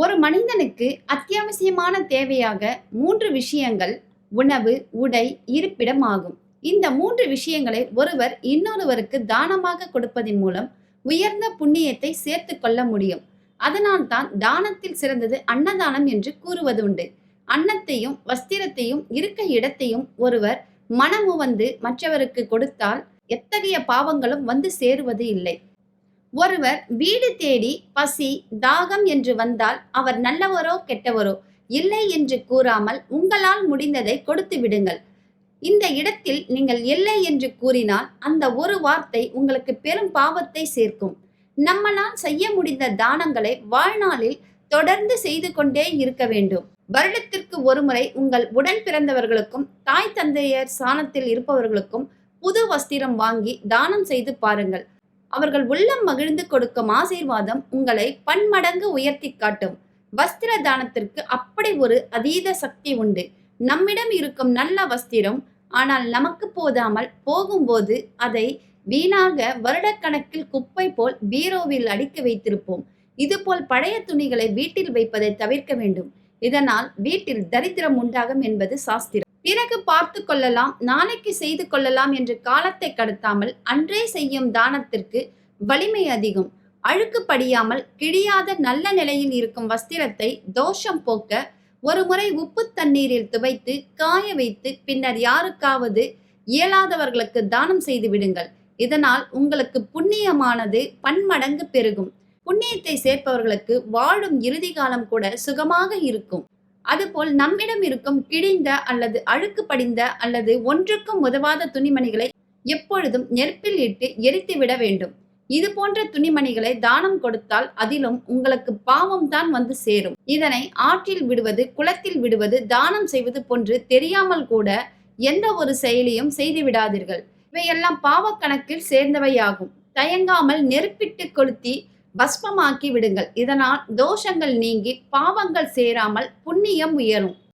ஒரு மனிதனுக்கு அத்தியாவசியமான தேவையாக மூன்று விஷயங்கள் உணவு உடை இருப்பிடம் ஆகும். இந்த மூன்று விஷயங்களை ஒருவர் இன்னொருவருக்கு தானமாக கொடுப்பதன் மூலம் உயர்ந்த புண்ணியத்தை சேர்த்து கொள்ள முடியும். அதனால்தான் தானத்தில் சிறந்தது அன்னதானம் என்று கூறுவது உண்டு. அன்னத்தையும் வஸ்திரத்தையும் இருக்க இடத்தையும் ஒருவர் மனமுவந்து மற்றவருக்கு கொடுத்தால் எத்தகைய பாவங்களும் வந்து சேருவது இல்லை. ஒருவர் வீடு தேடி பசி தாகம் என்று வந்தால் அவர் நல்லவரோ கெட்டவரோ? இல்லை என்று கூறாமல் உங்களால் முடிந்ததை கொடுத்து விடுங்கள். இந்த இடத்தில் நீங்கள் இல்லை என்று கூறினால் அந்த ஒரு வார்த்தை உங்களுக்கு பெரும் பாவத்தை சேர்க்கும். நம்மளால் செய்ய முடிந்த தானங்களை வாழ்நாளில் தொடர்ந்து செய்து கொண்டே இருக்க வேண்டும். வருடத்திற்கு ஒருமுறை உங்கள் உடன் பிறந்தவர்களுக்கும் தாய் தந்தையர் சாணத்தில் இருப்பவர்களுக்கும் புது வஸ்திரம் வாங்கி தானம் செய்து பாருங்கள். அவர்கள் உள்ளம் மகிழ்ந்து கொடுக்கும் ஆசீர்வாதம் உங்களை பன்மடங்கு உயர்த்தி காட்டும். வஸ்திர தானத்திற்கு அப்படி ஒரு அதீத சக்தி உண்டு. நம்மிடம் இருக்கும் நல்ல வஸ்திரம் ஆனால் நமக்கு போதாமல் போகும்போது அதை வீணாக வருடக்கணக்கில் குப்பை போல் பீரோவில் அடுக்கி வைத்திருப்போம். இதுபோல் பழைய துணிகளை வீட்டில் வைப்பதை தவிர்க்க வேண்டும். இதனால் வீட்டில் தரித்திரம் உண்டாகும் என்பது சாஸ்திரம். பிறகு பார்த்து கொள்ளலாம் நாளைக்கு செய்து கொள்ளலாம் என்று காலத்தை கடத்தாமல் அன்றே செய்யும் தானத்திற்கு வலிமை அதிகம். அழுக்கு படியாமல் கிழியாத நல்ல நிலையில் இருக்கும் வஸ்திரத்தை தோஷம் போக்க ஒரு முறை உப்பு தண்ணீரில் துவைத்து காய வைத்து பின்னர் யாருக்காவது இயலாதவர்களுக்கு தானம் செய்து விடுங்கள். இதனால் உங்களுக்கு புண்ணியமானது பன்மடங்கு பெருகும். புண்ணியத்தை சேர்ப்பவர்களுக்கு வாழும் இறுதி காலம் கூட சுகமாக இருக்கும். அதுபோல் நம்மிடம் இருக்கும் கிழிந்த அல்லது அழுக்கு படிந்த அல்லது ஒன்றுக்கும் உதவாத துணிமணிகளை எப்பொழுதும் நெருப்பில் இட்டு எரித்து விட வேண்டும். இது போன்ற துணிமணிகளை தானம் கொடுத்தால் அதிலும் உங்களுக்கு பாவம் தான் வந்து சேரும். இதனை ஆற்றில் விடுவது குளத்தில் விடுவது தானம் செய்வது போன்று தெரியாமல் கூட எந்த ஒரு செயலியும் செய்து விடாதீர்கள். இவையெல்லாம் பாவக்கணக்கில் சேர்ந்தவையாகும். தயங்காமல் நெருப்பிட்டு கொளுத்தி பஸ்மமாக்கி விடுங்கள். இதனால் தோஷங்கள் நீங்கி பாவங்கள் சேராமல் புண்ணியம் உயரும்.